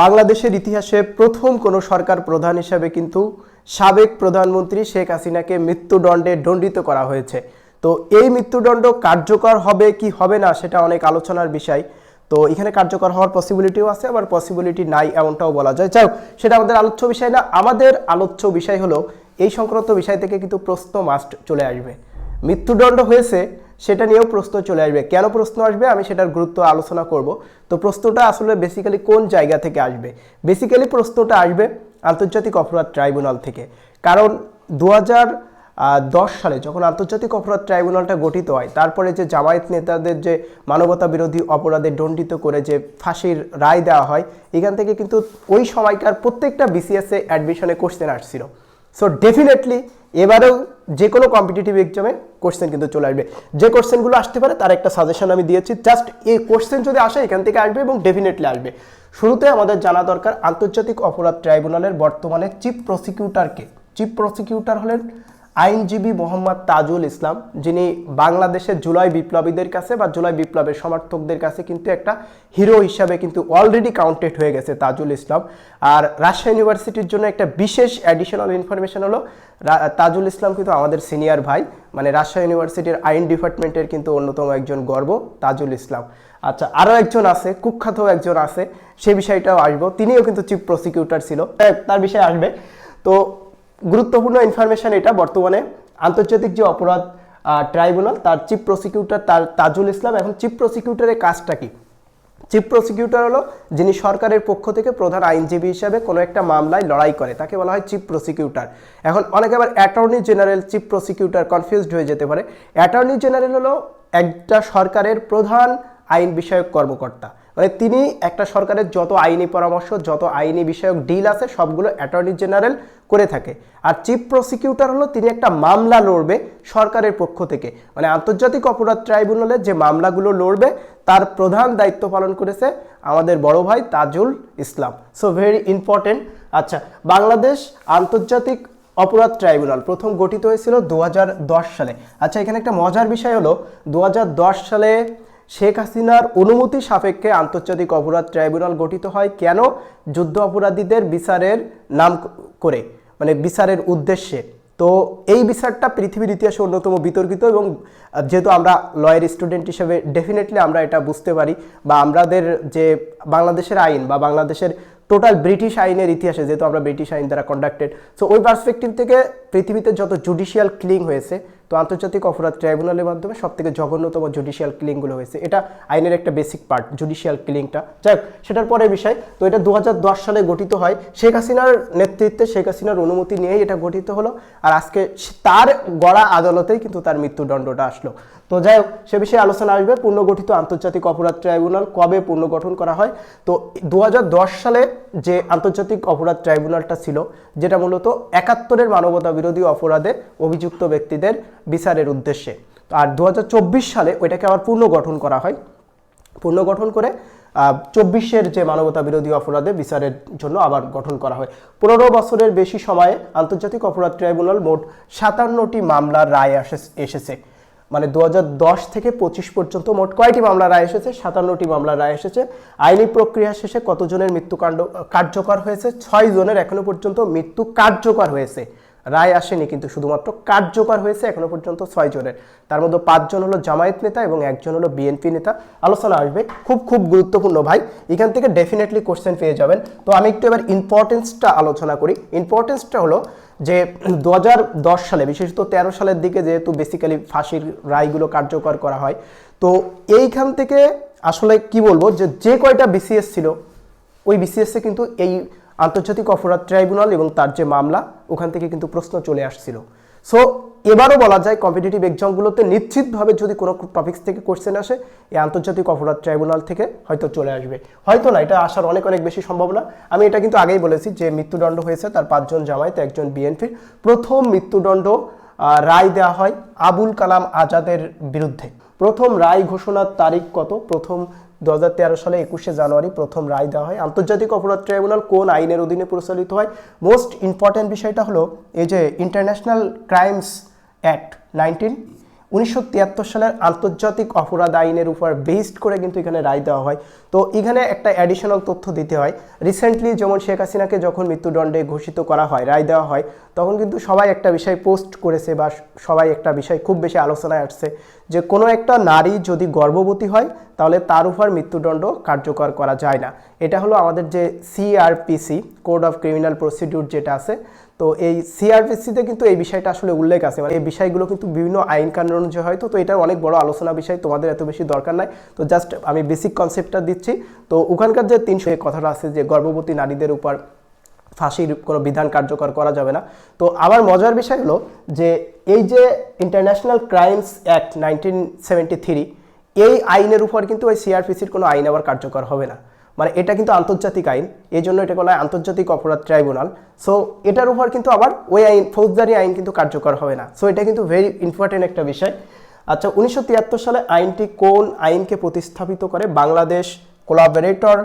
বাংলাদেশের ইতিহাসে প্রথম কোনো সরকার প্রধান হিসাবে কিন্তু সাবেক প্রধানমন্ত্রী শেখ হাসিনাকে মৃত্যুদণ্ডে দণ্ডিত করা হয়েছে। তো এই মৃত্যুদণ্ড কার্যকর হবে কি হবে না সেটা অনেক আলোচনার বিষয়। তো এখানে কার্যকর হওয়ার পসিবিলিটিও আছে, আবার পসিবিলিটি নাই এমনটাও বলা যায়। যাই সেটা আমাদের আলোচ্য বিষয় না। আমাদের আলোচ্য বিষয় হলো, এই সংক্রান্ত বিষয় থেকে কিন্তু প্রশ্ন মাস্ট চলে আসবে। মৃত্যুদণ্ড হয়েছে সেটা নিয়েও প্রশ্ন চলে আসবে। কেন প্রশ্ন আসবে? আমি সেটার গুরুত্ব আলোচনা করব। তো প্রশ্নটা আসলে বেসিক্যালি কোন জায়গা থেকে আসবে? বেসিক্যালি প্রশ্নটা আসবে আন্তর্জাতিক অপরাধ ট্রাইব্যুনাল থেকে। কারণ দু দশ সালে যখন আন্তর্জাতিক অপরাধ ট্রাইব্যুনালটা গঠিত হয়, তারপরে যে জামায়াত নেতাদের যে মানবতা বিরোধী অপরাধে দণ্ডিত করে যে ফাঁসির রায় দেওয়া হয়, এখান থেকে কিন্তু ওই সময়কার প্রত্যেকটা বিসিএসএ অ্যাডমিশনে কোশ্চেন আসছিল। সো ডেফিনেটলি এবারেও যে কোনো কম্পিটিটিভ এক্সামে কোশ্চেন কিন্তু চলে আসবে। যে কোশ্চেনগুলো আসতে পারে, তার একটা সাজেশন আমি দিয়েছি। জাস্ট এই কোশ্চেন যদি আসে, এখান থেকে আসবে এবং ডেফিনেটলি আসবে। শুরুতে আমাদের জানা দরকার, আন্তর্জাতিক অপরাধ ট্রাইব্যুনালের বর্তমানে চিফ প্রসিকিউটারকে চিফ প্রসিকিউটর হলেন আইনজীবী মোহাম্মদ তাজুল ইসলাম, যিনি বাংলাদেশের জুলাই বিপ্লবীদের কাছে বা জুলাই বিপ্লবের সমর্থকদের কাছে কিন্তু একটা হিরো হিসাবে কিন্তু অলরেডি কাউন্টেড হয়ে গেছে তাজুল ইসলাম। আর রাজশাহী ইউনিভার্সিটির জন্য একটা বিশেষ অ্যাডিশনাল ইনফরমেশন হলো তাজুল ইসলাম কিন্তু আমাদের সিনিয়র ভাই মানে রাজশাহী ইউনিভার্সিটির আইন ডিপার্টমেন্টের কিন্তু অন্যতম একজন গর্ব, তাজুল ইসলাম। আচ্ছা আরও একজন আছে, কুখ্যাত একজন আছে, সে বিষয়টাও আসব। তিনিও কিন্তু চিফ প্রসিকিউটর ছিল। তার বিষয়ে আসবে। তো গুরুত্বপূর্ণ ইনফরমেশন এটা বর্তমানে। আন্তর্জাতিক যে অপরাধ ট্রাইব্যুনাল তার চিফ প্রসিকিউটর তার তাজুল ইসলাম এখন চিফ প্রসিকিউটরের কাজটা কি? চিফ প্রসিকিউটর হলো যিনি সরকারের পক্ষ থেকে প্রধান আইনজীবী হিসাবে কোনো একটা মামলায় লড়াই করে, তাকে বলা হয় চিফ প্রসিকিউটর এখন অনেকে আবার attorney general chief prosecutor confused হয়ে যেতে পারে। অ্যাটর্নি জেনারেল হলো একটা সরকারের প্রধান আইন বিষয়ক কর্মকর্তা। মানে তিনি একটা সরকারের যত আইনি পরামর্শ, যত আইনি বিষয়ক ডিল আছে, সবগুলো অ্যাটর্নি জেনারেল করে থাকে। আর চিফ প্রসিকিউটর হলো তিনি একটা মামলা লড়বে সরকারের পক্ষ থেকে। মানে আন্তর্জাতিক অপরাধ ট্রাইব্যুনালে যে মামলাগুলো লড়বে, তার প্রধান দায়িত্ব পালন করেছে আমাদের বড় ভাই Tajul Islam. So very important আচ্ছা বাংলাদেশ আন্তর্জাতিক অপরাধ ট্রাইব্যুনাল প্রথম গঠিত হয়েছিল দু হাজার দশ সালে। আচ্ছা এখানে একটা মজার বিষয় হলো, দু হাজার দশ সালে শেখ হাসিনার অনুমতি সাপেক্ষে আন্তর্জাতিক অপরাধ ট্রাইব্যুনাল গঠিত হয়। কেন? যুদ্ধ অপরাধীদের বিচারের নাম করে মানে বিচারের উদ্দেশ্যে। তো এই বিচারটা পৃথিবীর ইতিহাসে অন্যতম বিতর্কিত এবং যেহেতু আমরা লয়ের স্টুডেন্ট হিসেবে ডেফিনেটলি আমরা এটা বুঝতে পারি বা আমাদের যে বাংলাদেশের আইন বা বাংলাদেশের টোটাল ব্রিটিশ আইনের ইতিহাসে যেহেতু আমরা ব্রিটিশ আইন দ্বারা কন্ডাক্টেড সো ওই পার্সপেক্টিভ থেকে পৃথিবীতে যত জুডিশিয়াল ক্লিং হয়েছে তো আন্তর্জাতিক অপরাধ ট্রাইব্যুনালের মাধ্যমে সব থেকে জঘন্যতম জুডিশিয়াল ক্লিংগুলো হয়েছে। এটা আইনের একটা বেসিক পার্ট, জুডিশিয়াল ক্লিংটা। যাই সেটার পরে বিষয়, তো এটা দু হাজার দশ সালে গঠিত হয়। শেখ হাসিনার নেতৃত্বে শেখ হাসিনার অনুমতি নিয়েই এটা গঠিত হলো। আর আজকে তার গড়া আদালতেই কিন্তু তার মৃত্যুদণ্ডটা আসলো। তো যাই হোক, সে বিষয়ে আলোচনা আসবে। পুনর্গঠিত আন্তর্জাতিক অপরাধ ট্রাইব্যুনাল কবে পুনর্গঠন করা হয়? তো দু হাজার দশ সালে যে আন্তর্জাতিক অপরাধ ট্রাইব্যুনালটা ছিল, যেটা মূলত একাত্তরের মানবতা বিরোধী অপরাধে অভিযুক্ত ব্যক্তিদের বিচারের উদ্দেশ্যে। আর দু হাজার চব্বিশ সালে ওইটাকে আবার পুনর্গঠন করা হয়। পুনর্গঠন করে চব্বিশের যে মানবতা বিরোধী অপরাধে বিচারের জন্য আবার গঠন করা হয়। পনেরো বছরের বেশি সময়ে আন্তর্জাতিক অপরাধ ট্রাইব্যুনাল মোট সাতান্নটি মামলার রায় এসেছে। মানে দু হাজার দশ থেকে পঁচিশ পর্যন্ত মোট কয়টি মামলা রায় এসেছে? সাতান্নটি মামলা রায় এসেছে। আইনি প্রক্রিয়া শেষে কতজনের মৃত্যুকাণ্ড কার্যকর হয়েছে? ছয় জনের এখনও পর্যন্ত মৃত্যু কার্যকর হয়েছে। রায় আসেনি, কিন্তু শুধুমাত্র কার্যকর হয়েছে এখনও পর্যন্ত ছয় জনের। তার মধ্যে পাঁচজন হলো জামায়াত নেতা এবং একজন হলো বিএনপি নেতা। আলোচনা আসবে। খুব খুব গুরুত্বপূর্ণ ভাই, এখান থেকে ডেফিনেটলি কোশ্চেন পেয়ে যাবেন। তো আমি একটু এবার ইম্পর্টেন্সটা আলোচনা করি। ইম্পর্টেন্সটা হলো যে দু হাজার দশ সালে, বিশেষত তেরো সালের দিকে যেহেতু বেসিক্যালি ফাঁসির রায়গুলো কার্যকর করা হয়, তো এইখান থেকে আসলে কি বলব যে যে কয়টা বিসিএস ছিল, ওই বিসিএসে কিন্তু এই আন্তর্জাতিক অপরাধ ট্রাইব্যুনাল এবং তার যে মামলা, ওখান থেকে কিন্তু প্রশ্ন চলে আসছিল। সো এবারও বলা যায় কম্পিটিটিভ এক্সামগুলোতে নিশ্চিতভাবে যদি কোনো টপিক্স থেকে কোশ্চেন আসে, এই আন্তর্জাতিক অপরাধ ট্রাইব্যুনাল থেকে হয়তো চলে আসবে। হয়তো না, এটা আসার অনেক অনেক বেশি সম্ভাবনা। আমি এটা কিন্তু আগেই বলেছি যে মৃত্যুদণ্ড হয়েছে, তার পাঁচজন জামায়াত, একজন বিএনপির। প্রথম মৃত্যুদণ্ড রায় দেওয়া হয় আবুল কালাম আজাদের বিরুদ্ধে। প্রথম রায় ঘোষণার তারিখ কত? প্রথম দু হাজার তেরো সালে একুশে জানুয়ারি প্রথম রায় দেওয়া হয়। আন্তর্জাতিক অপরাধ ট্রাইব্যুনাল কোন আইনের অধীনে পরিচালিত হয়? মোস্ট ইম্পর্ট্যান্ট বিষয়টা হলো, এই যে ইন্টারন্যাশনাল ক্রাইমস অ্যাক্ট নাইনটিন উনিশশো তিয়াত্তর সালের আন্তর্জাতিক অপরাধ আইনের উপর বেসড করে কিন্তু এখানে রায় দেওয়া হয়। তো এখানে একটা অ্যাডিশনাল তথ্য দিতে হয়। রিসেন্টলি যেমন শেখ হাসিনাকে যখন মৃত্যুদণ্ডে ঘোষিত করা হয়, রায় দেওয়া হয়, তখন কিন্তু সবাই একটা বিষয় পোস্ট করেছে বা সবাই একটা বিষয় খুব বেশি আলোচনায় আসছে যে কোনো একটা নারী যদি গর্ভবতী হয়, তাহলে তার উপর মৃত্যুদণ্ড কার্যকর করা যায় না। এটা হলো আমাদের যে CRPC code of criminal procedure যেটা আছে তো এই সিআরপিসিতে কিন্তু এই বিষয়টা আসলে উল্লেখ আছে। মানে এই বিষয়গুলো কিন্তু বিভিন্ন আইন কানুন অনুযায়ী হয়তো তো এটা অনেক বড় আলোচনা বিষয়, তোমাদের এত বেশি দরকার নাই। তো জাস্ট আমি বেসিক কনসেপ্টটা দিচ্ছি। তো ওখানকার যে তিনশো কথাটা আছে যে গর্ভবতী নারীদের উপর ফাঁসির কোনো বিধান কার্যকর করা যাবে না। তো আমার মজার বিষয় হলো যে এই যে international crimes act nineteen seventy three এই আইনের উপর কিন্তু ওই সিআরপিসির কোনো আইন আবার কার্যকর হবে না। মানে এটা কিন্তু আন্তর্জাতিক আইন, এই জন্য এটা বলা হয় আন্তর্জাতিক অপরাধ ট্রাইব্যুনাল। সো এটার উপর কিন্তু আবার ওই আইন, ফৌজদারি আইন কিন্তু কার্যকর হবে না। সো এটা কিন্তু ভেরি ইম্পর্টেন্ট একটা বিষয়। আচ্ছা উনিশশো তিয়াত্তর সালে আইনটি কোন আইনকে প্রতিস্থাপিত করে? বাংলাদেশ কোলাবরেটর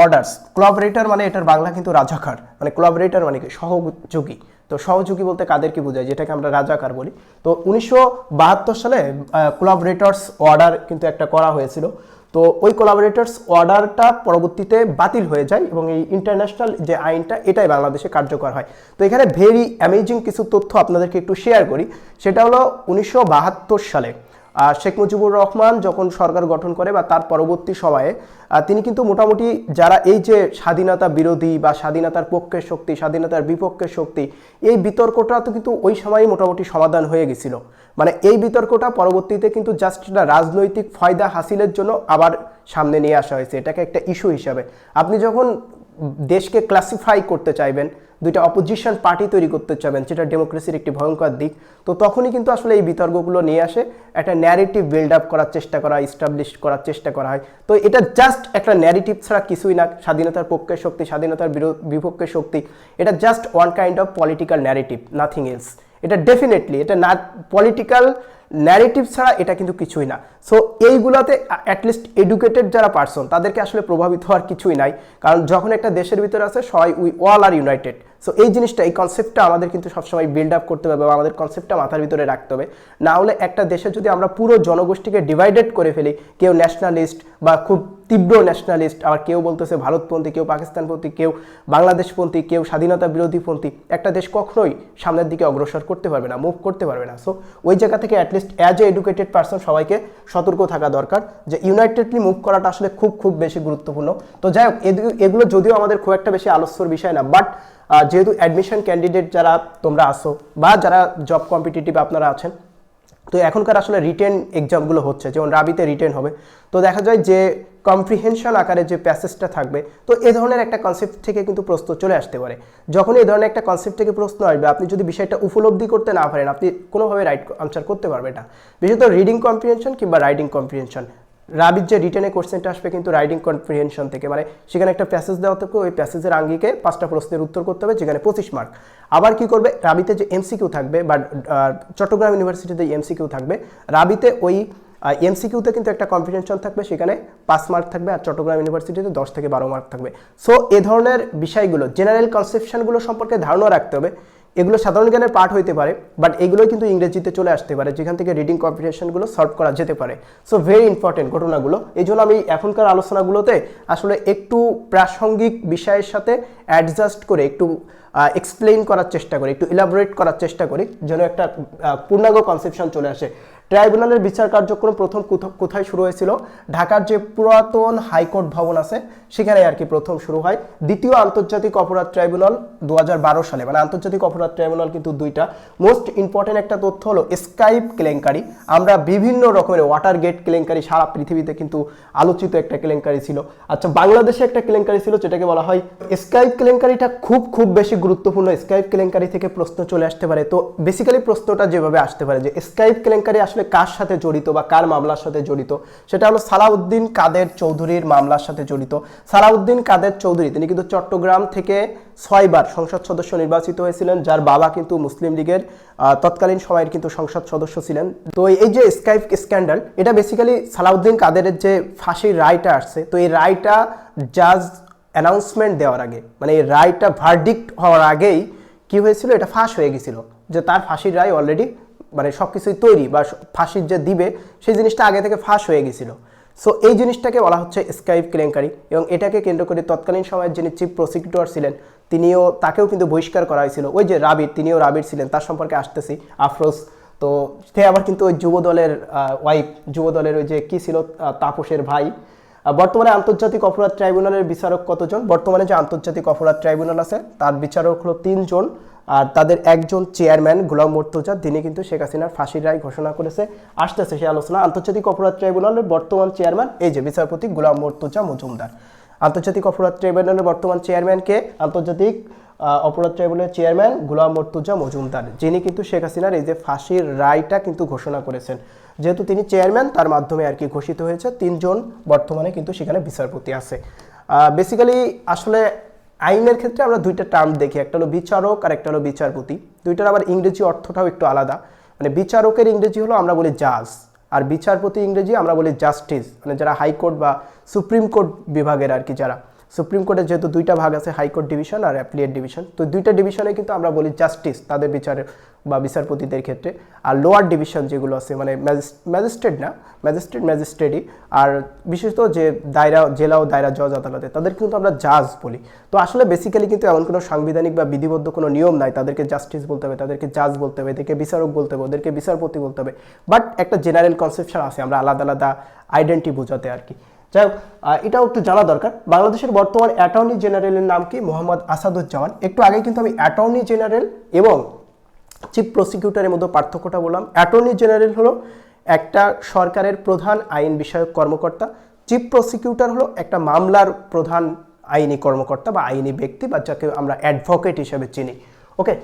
অর্ডার্স কোলাবরেটর মানে এটার বাংলা কিন্তু রাজাকার। মানে কোলাবরেটর মানে কি? সহযোগী। তো সহযোগী বলতে কাদেরকে বোঝায়? যেটাকে আমরা রাজাকার বলি। তো উনিশশো বাহাত্তর সালে কোলাবরেটর্স অর্ডার কিন্তু একটা করা হয়েছিল। তো ওই কোলাবরেটার্স অর্ডারটা পরবর্তীতে বাতিল হয়ে যায় এবং এই ইন্টারন্যাশনাল যে আইনটা, এটাই বাংলাদেশে কার্যকর হয়। তো এখানে ভেরি অ্যামেজিং কিছু তথ্য আপনাদেরকে একটু শেয়ার করি। সেটা হলো উনিশশো বাহাত্তর সালে শেখ মুজিবুর রহমান যখন সরকার গঠন করে বা তার পরবর্তী সময়ে তিনি কিন্তু মোটামুটি যারা এই যে স্বাধীনতা বিরোধী বা স্বাধীনতার পক্ষের শক্তি, স্বাধীনতার বিপক্ষের শক্তি, এই বিতর্কটা তো কিন্তু ওই সময়ই মোটামুটি সমাধান হয়ে গেছিল। মানে এই বিতর্কটা পরবর্তীতে কিন্তু জাস্ট একটা রাজনৈতিক ফায়দা হাসিলের জন্য আবার সামনে নিয়ে আসা হয়েছে। এটাকে একটা ইস্যু হিসাবে। আপনি যখন দেশকে ক্লাসিফাই করতে চাইবেন দুইটা অপোজিশন পার্টি তৈরি করতে চাইবেন যেটা ডেমোক্রেসির একটি ভয়ঙ্কর দিক। তো তখনই কিন্তু আসলে এই বিতর্কগুলো নিয়ে আসে, একটা ন্যারেটিভ বিল্ড আপ করার চেষ্টা করা ইস্টাবলিশ করার চেষ্টা করা হয়। তো এটা জাস্ট একটা ন্যারেটিভ ছাড়া কিছুই না, স্বাধীনতার পক্ষের শক্তি, স্বাধীনতার বিপক্ষের শক্তি। এটা just one kind of political narrative nothing else এটা ডেফিনেটলি এটা না পলিটিক্যাল ন্যারেটিভ ছাড়া এটা কিন্তু কিছুই না। সো এইগুলোতে অ্যাটলিস্ট এডুকেটেড যারা পার্সন তাদেরকে আসলে প্রভাবিত হওয়ার কিছুই নাই। কারণ যখন একটা দেশের ভিতরে আছে, সবাই we all are united so এই জিনিসটা, এই কনসেপ্টটা আমাদের কিন্তু সবসময় বিল্ড আপ করতে হবে বা আমাদের কনসেপ্টটা মাথার ভিতরে রাখতে হবে। না হলে একটা দেশে যদি আমরা পুরো জনগোষ্ঠীকে ডিভাইডেড করে ফেলি, কেউ ন্যাশনালিস্ট বা খুব তীব্র ন্যাশনালিস্ট আবার কেউ বলতেছে ভারতপন্থী, কেউ পাকিস্তানপন্থী, কেউ বাংলাদেশপন্থী, কেউ স্বাধীনতা বিরোধীপন্থী, একটা দেশ কখনোই সামনের দিকে অগ্রসর করতে পারবে না মুভ করতে পারবে না। সো ওই জায়গা থেকে at least as a educated person সবাইকে সতর্ক থাকা দরকার যে ইউনাইটেডলি মুভ করাটা আসলে খুব খুব বেশি গুরুত্বপূর্ণ। তো যাই হোক এগুলো যদিও আমাদের খুব একটা বেশি আলস্যর বিষয় না বাট যেহেতু অ্যাডমিশন ক্যান্ডিডেট যারা তোমরা আসো বা যারা জব কম্পিটিটিভ আপনারা আছেন, তো এখনকার আসলে রিটেন এক্সামগুলো হচ্ছে, যেমন রাবিতে রিটেন হবে। তো দেখা যায় যে কম্প্রিহেনশন আকারে যে প্যাসেজটা থাকবে, তো এ ধরনের একটা কনসেপ্ট থেকে কিন্তু প্রশ্ন চলে আসতে পারে। যখন এই ধরনের একটা কনসেপ্ট থেকে প্রশ্ন আসবে, আপনি যদি বিষয়টা উপলব্ধি করতে না পারেন, আপনি কোনোভাবে রাইট আনসার করতে পারবেন না। বিশেষত রিডিং কম্প্রিহেনশন কিংবা রাইডিং কম্প্রিহেনশন রাবির যে রিটেনে কোশ্চেনটা আসবে কিন্তু রাইডিং কম্প্রিহেনশন থেকে। মানে সেখানে একটা প্যাসেজ দেওয়া থাকবে, ওই প্যাসেজের আঙ্গিকে পাঁচটা প্রশ্নের উত্তর করতে হবে, যেখানে পঁচিশ মার্ক আবার কি করবে? রাবিতে যে এমসিকিউ থাকবে, বা চট্টগ্রাম ইউনিভার্সিটিতে এমসিকিউ থাকবে রাবিতে ওই এমসিকিউতে কিন্তু একটা কম্পিটিশন থাকবে, সেখানে পাঁচ মার্ক থাকবে আর চট্টগ্রাম ইউনিভার্সিটিতে দশ থেকে বারো মার্ক থাকবে। সো এ ধরনের বিষয়গুলো জেনারেল কনসেপশনগুলো সম্পর্কে ধারণা রাখতে হবে। এগুলো সাধারণ জ্ঞানের পার্ট হইতে পারে বাট এগুলো কিন্তু ইংরেজিতে চলে আসতে পারে, যেখান থেকে রিডিং কম্পিটিশনগুলো সলভ করা যেতে পারে। সো ভেরি ইম্পর্টেন্ট ঘটনাগুলো। এই জন্য আমি এখনকার আলোচনাগুলোতে আসলে একটু প্রাসঙ্গিক বিষয়ের সাথে অ্যাডজাস্ট করে একটু এক্সপ্লেইন করার চেষ্টা করি, একটু ইলাবোরেট করার চেষ্টা করি, যেন একটা পূর্ণাঙ্গ কনসেপশন চলে আসে। ট্রাইব্যুনালের বিচার কার্যক্রম প্রথম কোথায় শুরু হয়েছিল? ঢাকার যে পুরাতন হাইকোর্ট ভবন আছে, সেখানে আর কি প্রথম শুরু হয়। দ্বিতীয় আন্তর্জাতিক অপরাধ ট্রাইব্যুনাল দু হাজার বারো সালে মানে আন্তর্জাতিক অপরাধ ট্রাইব্যুনাল কিন্তু দুইটা। মোস্ট ইম্পর্টেন্ট একটা তথ্য হলো স্কাইপ কেলেঙ্কারি। আমরা বিভিন্ন রকমের ওয়াটার গেট কেলেঙ্কারি সারা পৃথিবীতে কিন্তু আলোচিত একটা কেলেঙ্কারি ছিল। আচ্ছা বাংলাদেশে একটা কেলেঙ্কারি ছিল, যেটাকে বলা হয় স্কাইপ কেলেঙ্কারিটা খুব খুব বেশি গুরুত্বপূর্ণ। স্কাইপ কেলেঙ্কারি থেকে প্রশ্ন চলে আসতে পারে। তো বেসিক্যালি প্রশ্নটা যেভাবে আসতে পারে যে স্কাইপ কেলেঙ্কারি আসলে কার সাথে জড়িত বা কার মামলার সাথে জড়িত? সেটা হলো সালাউদ্দিন কাদের চৌধুরীর মামলার সাথে জড়িত। সালাউদ্দিন কাদের চৌধুরী, তিনি কিন্তু চট্টগ্রাম থেকে ছয়বার সংসদ সদস্য নির্বাচিত হয়েছিলেন, যার বাবা কিন্তু মুসলিম লীগের তৎকালীন সময়ের কিন্তু সংসদ সদস্য ছিলেন। তো এই যে স্কাইপ স্ক্যান্ডাল, এটা বেসিক্যালি সালাউদ্দিন কাদেরের যে ফাঁসির রায়টা আসছে, তো এই রায়টা জাজ অ্যানাউন্সমেন্ট দেওয়ার আগে মানে এই রায়টা ভার্ডিক্ট হওয়ার আগেই কি হয়েছিল? এটা ফাঁস হয়ে গেছিল, যে তার ফাঁসির রায় অলরেডি মানে সব কিছুই তৈরি বা ফাঁসির যে দিবে, সেই জিনিসটা আগে থেকে ফাঁস হয়ে গেছিল। সো এই জিনিসটাকে বলা হচ্ছে স্কাইপ কেলেঙ্কারি এবং এটাকে কেন্দ্র করে তৎকালীন সময়ের যিনি চিফ প্রসিকিউটর ছিলেন, তিনিও তাকেও কিন্তু বহিষ্কার করা হয়েছিল। ওই যে রাবির, তিনিও রাবির ছিলেন, তার সম্পর্কে আসতেছি, আফরোজ। তো সে আবার কিন্তু ওই যুব দলের ওয়াইফ যুব দলের ওই যে কি ছিল তাপসের ভাই। বর্তমানে আন্তর্জাতিক অপরাধ ট্রাইব্যুনালের বিচারক কতজন? বর্তমানে যে আন্তর্জাতিক অপরাধ ট্রাইব্যুনাল আছে, তার বিচারক হলো তিনজন। আর তাদের একজন চেয়ারম্যান গোলাম মর্তুজা, তিনি কিন্তু শেখ হাসিনার ফাঁসির রায় ঘোষণা করেছে। আসতেছে সে আলোচনা। আন্তর্জাতিক অপরাধ ট্রাইব্যুনালের বর্তমান চেয়ারম্যান এই যে বিচারপতি গোলাম মর্তুজা মজুমদার। আন্তর্জাতিক অপরাধ ট্রাইব্যুনালের বর্তমান চেয়ারম্যানকে আন্তর্জাতিক অপরাধ ট্রাইব্যুনালের চেয়ারম্যান গোলাম মর্তুজা মজুমদার। যিনি কিন্তু শেখ হাসিনার এই যে ফাঁসির রায়টা কিন্তু ঘোষণা করেছেন। যেহেতু তিনি চেয়ারম্যান, তার মাধ্যমে আর কি ঘোষিত হয়েছে। তিনজন বর্তমানে কিন্তু সেখানে বিচারপতি আছে। বেসিক্যালি আসলে আইনের ক্ষেত্রে আমরা দুইটা টার্ম দেখি, একটা হলো বিচারক আর একটা হলো বিচারপতি। দুইটার আবার ইংরেজি অর্থটাও একটু আলাদা। মানে বিচারকের ইংরেজি হলো আমরা বলি জাজ আর বিচারপতি ইংরেজি আমরা বলি জাস্টিস মানে যারা হাইকোর্ট বা সুপ্রিম কোর্ট বিভাগের আর কি যারা। সুপ্রিম কোর্টের যেহেতু দুইটা ভাগ আছে হাইকোর্ট ডিভিশন আর অ্যাপ্লিয়েট ডিভিশন তো দুইটা ডিভিশনে কিন্তু আমরা বলি জাস্টিস তাদের বিচারের বা বিচারপতিদের ক্ষেত্রে। আর লোয়ার ডিভিশন যেগুলো আছে মানে ম্যাজিস্ট্রেট না ম্যাজিস্ট্রেট ম্যাজিস্ট্রেটই আর বিশেষত যে দায়রা, জেলা ও দায়রা জজ আদালতে, তাদের কিন্তু আমরা জাজ বলি। তো আসলে বেসিক্যালি কিন্তু এমন কোনো সাংবিধানিক বা বিধিবদ্ধ কোনো নিয়ম নাই, তাদেরকে জাস্টিস বলতে হবে, তাদেরকে জাজ বলতে হবে, এদেরকে বিচারক বলতে হবে, ওদেরকে বিচারপতি বলতে হবে। বাট একটা জেনারেল কনসেপশন আছে, আমরা আলাদা আলাদা আইডেন্টি বোঝাতে আর কি। যাই হোক এটাও একটু জানা দরকার। বাংলাদেশের বর্তমান অ্যাটর্নি জেনারেলের নাম কি? মোহাম্মদ আসাদুজ্জামান। একটু আগে কিন্তু আমি অ্যাটর্নি জেনারেল এবং চিফ প্রসিকিউটরের মধ্যে পার্থক্যটা বললাম। অ্যাটর্নি জেনারেল হলো একটা সরকারের প্রধান আইন বিষয়ক কর্মকর্তা। চিফ প্রসিকিউটর হলো একটা মামলার প্রধান আইনি কর্মকর্তা বা আইনি ব্যক্তি বা যাকে আমরা অ্যাডভোকেট হিসেবে চিনি। ওকে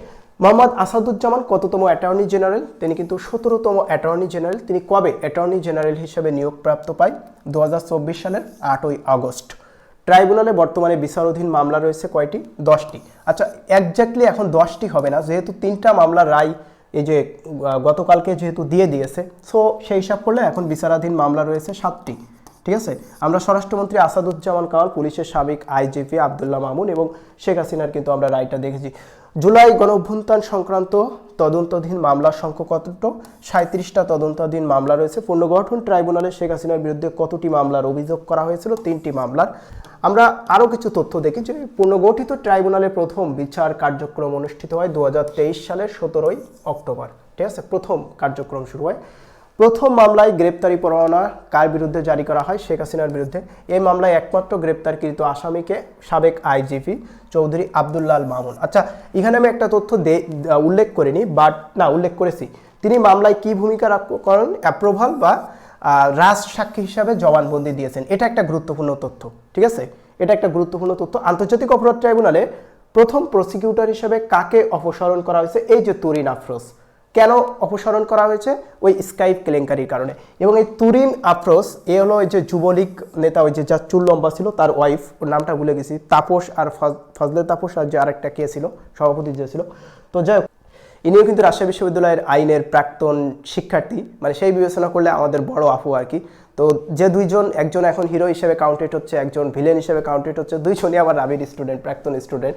মোহাম্মদ আসাদুজ্জামান কততম অ্যাটর্নি জেনারেল? তিনি কিন্তু সতেরোতম অ্যাটর্নি জেনারেল। তিনি কবে অ্যাটর্নি জেনারেল হিসেবে নিয়োগপ্রাপ্ত পায়? দু হাজার চব্বিশ সালের আটই আগস্ট। ট্রাইব্যুনালে বর্তমানে বিচারাধীন মামলা রয়েছে কয়টি? দশটি। আচ্ছা একজাক্টলি এখন দশটি হবে না। যেহেতু তিনটা মামলার রায় এই যে গতকালকে যেহেতু দিয়ে দিয়েছে সো সেই হিসাব করলে এখন বিচারাধীন মামলা রয়েছে সাতটি। ঠিক আছে? আমরা স্বরাষ্ট্রমন্ত্রী আসাদুজ্জামান কামাল, পুলিশের সাবেক আইজিপি আবদুল্লাহ মামুন এবং শেখ হাসিনার কিন্তু আমরা রায়টা দেখেছি। জুলাই গণঅভ্যুত্থান সংক্রান্ত তদন্তাধীন মামলার সংখ্যা কতটা সাঁত্রিশটা তদন্তাধীন মামলা রয়েছে। পুনর্গঠন ট্রাইব্যুনালে শেখ হাসিনার বিরুদ্ধে কতটি মামলার অভিযোগ করা হয়েছিল? তিনটি মামলার। আমরা আরও কিছু তথ্য দেখি যে পুনর্গঠিত ট্রাইব্যুনালে প্রথম বিচার কার্যক্রম অনুষ্ঠিত হয় দু হাজার তেইশ সালের সতেরোই অক্টোবর। ঠিক আছে? প্রথম কার্যক্রম শুরু হয়। প্রথম মামলায় গ্রেপ্তারি পরোয়ানা কার বিরুদ্ধে জারি করা হয়? শেখ হাসিনার বিরুদ্ধে। এই মামলায় একমাত্র গ্রেপ্তারকৃত আসামিকে সাবেক আইজিপি চৌধুরী আবদুল্লাল মামুন। আচ্ছা এখানে আমি একটা তথ্য উল্লেখ করিনি বাট না, উল্লেখ করেছি। তিনি মামলায় কি ভূমিকা করেন? অ্যাপ্রুভাল বা রাজ সাক্ষী হিসাবে জবানবন্দি দিয়েছেন। এটা একটা গুরুত্বপূর্ণ তথ্য, ঠিক আছে? এটা একটা গুরুত্বপূর্ণ তথ্য। আন্তর্জাতিক অপরাধ ট্রাইব্যুনালে প্রথম প্রসিকিউটর হিসেবে কাকে অপসারণ করা হয়েছে? এই যে তুরিন আফরোজ। কেন অপসারণ করা হয়েছে? ওই স্কাইপ কেলেঙ্কারির কারণে। এবং এই তুরিন আফরোস এ হলো ওই যে যুবলীগ নেতা ওই যে যার চুল লম্বা ছিল তার ওয়াইফ ওর নামটা ভুলে গেছি। তাপস আর ফজ- ফজলে তাপস আর যে আরেকটা কে ছিল সভাপতি যে ছিল। তো যাই হোক, ইনিও কিন্তু রাজশাহী বিশ্ববিদ্যালয়ের আইনের প্রাক্তন শিক্ষার্থী। মানে সেই বিবেচনা করলে আমাদের বড় আফু আর কি। তো যে দুইজন, একজন এখন হিরো হিসেবে কাউন্টেড হচ্ছে, একজন ভিলেন হিসেবে কাউন্টেড হচ্ছে, দুইজনই আবার রাবির স্টুডেন্ট প্রাক্তন স্টুডেন্ট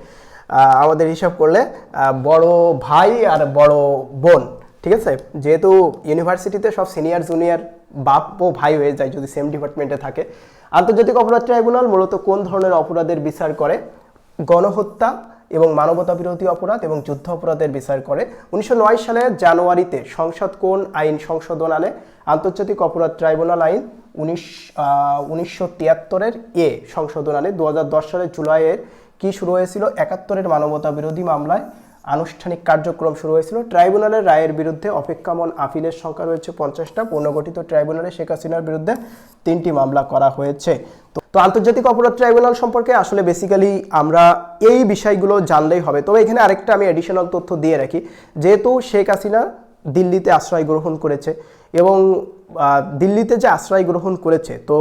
আমাদের হিসাব করলে বড় ভাই আর বড় বোন, ঠিক আছে? যেহেতু ইউনিভার্সিটিতে সব সিনিয়র জুনিয়র বাপ ও ভাই হয়ে যায়, যদি সেম ডিপার্টমেন্টে থাকে। আন্তর্জাতিক অপরাধ ট্রাইব্যুনাল মূলত কোন ধরনের অপরাধের বিচার করে? গণহত্যা এবং মানবতা বিরোধী অপরাধ এবং যুদ্ধ অপরাধের বিচার করে। উনিশশো সালের জানুয়ারিতে সংসদ কোন আইন সংশোধন আনে? আন্তর্জাতিক অপরাধ ট্রাইব্যুনাল আইন উনিশ উনিশশো তিয়াত্তরের এ সংশোধন আনে। দু হাজার দশ সালের জুলাইয়ের কি শুরু হয়েছিল? একাত্তরের মানবতা বিরোধী মামলায়। আনুষ্ঠানিক কার্যক্রম শুরু হয়েছিল। ট্রাইব্যুনালের রায়ের বিরুদ্ধে অপেক্ষামন আপিলের সংখ্যা রয়েছে পঞ্চাশটা। পুনর্গঠিত ট্রাইব্যুনালে শেখ হাসিনার বিরুদ্ধে তিনটি মামলা করা হয়েছে। তো আন্তর্জাতিক অপরাধ ট্রাইব্যুনাল সম্পর্কে আসলে বেসিক্যালি আমরা এই বিষয়গুলো জানলেই হবে। তবে এখানে আরেকটা আমি অ্যাডিশনাল তথ্য দিয়ে রাখি। যেহেতু শেখ হাসিনা দিল্লিতে আশ্রয় গ্রহণ করেছে এবং দিল্লিতে যে আশ্রয় গ্রহণ করেছে, তো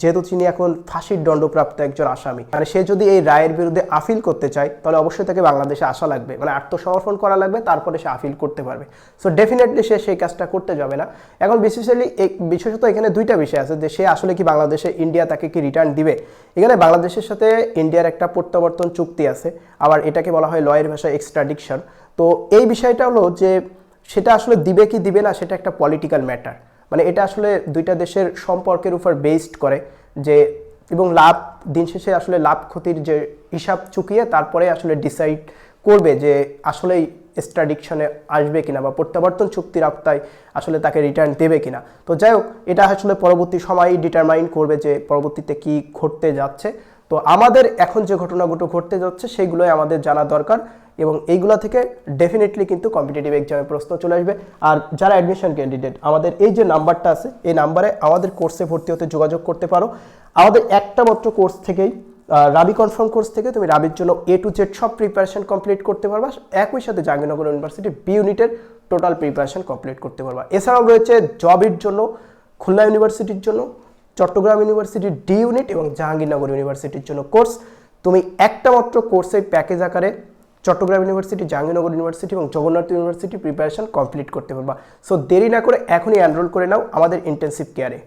যেহেতু তিনি এখন ফাঁসির দণ্ডপ্রাপ্ত একজন আসামি মানে সে যদি এই রায়ের বিরুদ্ধে আপিল করতে চায়, তাহলে অবশ্যই তাকে বাংলাদেশে আসা লাগবে মানে আত্মসমর্পণ করা লাগবে, তারপরে সে আপিল করতে পারবে। সো ডেফিনেটলি সে সেই কাজটা করতে যাবে না। এখন বিশেষালি বিশেষত এখানে দুইটা বিষয় আছে যে সে আসলে কি বাংলাদেশে ইন্ডিয়া তাকে কি রিটার্ন দিবে। এখানে বাংলাদেশের সাথে ইন্ডিয়ার একটা প্রত্যাবর্তন চুক্তি আছে, আবার এটাকে বলা হয় লয়ের ভাষায় এক্সট্রাডিকশন তো এই বিষয়টা হলো যে সেটা আসলে দিবে কি দিবে না, সেটা একটা পলিটিক্যাল ম্যাটার মানে এটা আসলে দুইটা দেশের সম্পর্কের উপর বেসড করে যে, এবং লাভ, দিন শেষে আসলে লাভ ক্ষতির যে হিসাব চুকিয়ে তারপরে আসলে ডিসাইড করবে যে আসলেই স্ট্রাডিকশনে আসবে কিনা বা প্রত্যাবর্তন চুক্তির আওতায় আসলে তাকে রিটার্ন দেবে কিনা। তো যাই হোক, এটা আসলে পরবর্তী সময়ই ডিটারমাইন করবে যে পরবর্তীতে কি ঘটতে যাচ্ছে। তো আমাদের এখন যে ঘটনাগুলো ঘটতে যাচ্ছে, সেগুলোই আমাদের জানা দরকার। এবং এইগুলো থেকে ডেফিনেটলি কিন্তু কম্পিটিটিভ এক্সামের প্রশ্ন চলে আসবে। আর যারা অ্যাডমিশন ক্যান্ডিডেট আমাদের এই যে নাম্বারটা আছে, এই নাম্বারে আমাদের কোর্সে ভর্তি হতে যোগাযোগ করতে পারো। আমাদের একটা মাত্র কোর্স থেকেই রাবি কনফার্ম কোর্স থেকে তুমি রাবির জন্য এ টু জেড সব প্রিপারেশন কমপ্লিট করতে পারবা। একই সাথে জাহাঙ্গীরনগর ইউনিভার্সিটি বি ইউনিটের টোটাল প্রিপারেশন কমপ্লিট করতে পারবা। এছাড়াও রয়েছে জবের জন্য, খুলনা ইউনিভার্সিটির জন্য, চট্টগ্রাম ইউনিভার্সিটির ডি ইউনিট এবং জাহাঙ্গীরনগর ইউনিভার্সিটির জন্য কোর্স তুমি একটা মাত্র কোর্সের প্যাকেজ আকারে চট্টগ্রাম ইউনিভার্সিটি জাহাঙ্গীরনগর ইউনিভার্সিটি এবং জগন্নাথ ইউনিভার্সিটি প্রিপারেশন কমপ্লিট করতে পারবা। সো দেরি না করে এখনই এনরোল করে নাও আমাদের ইন্টেন্সিভ কেয়ারে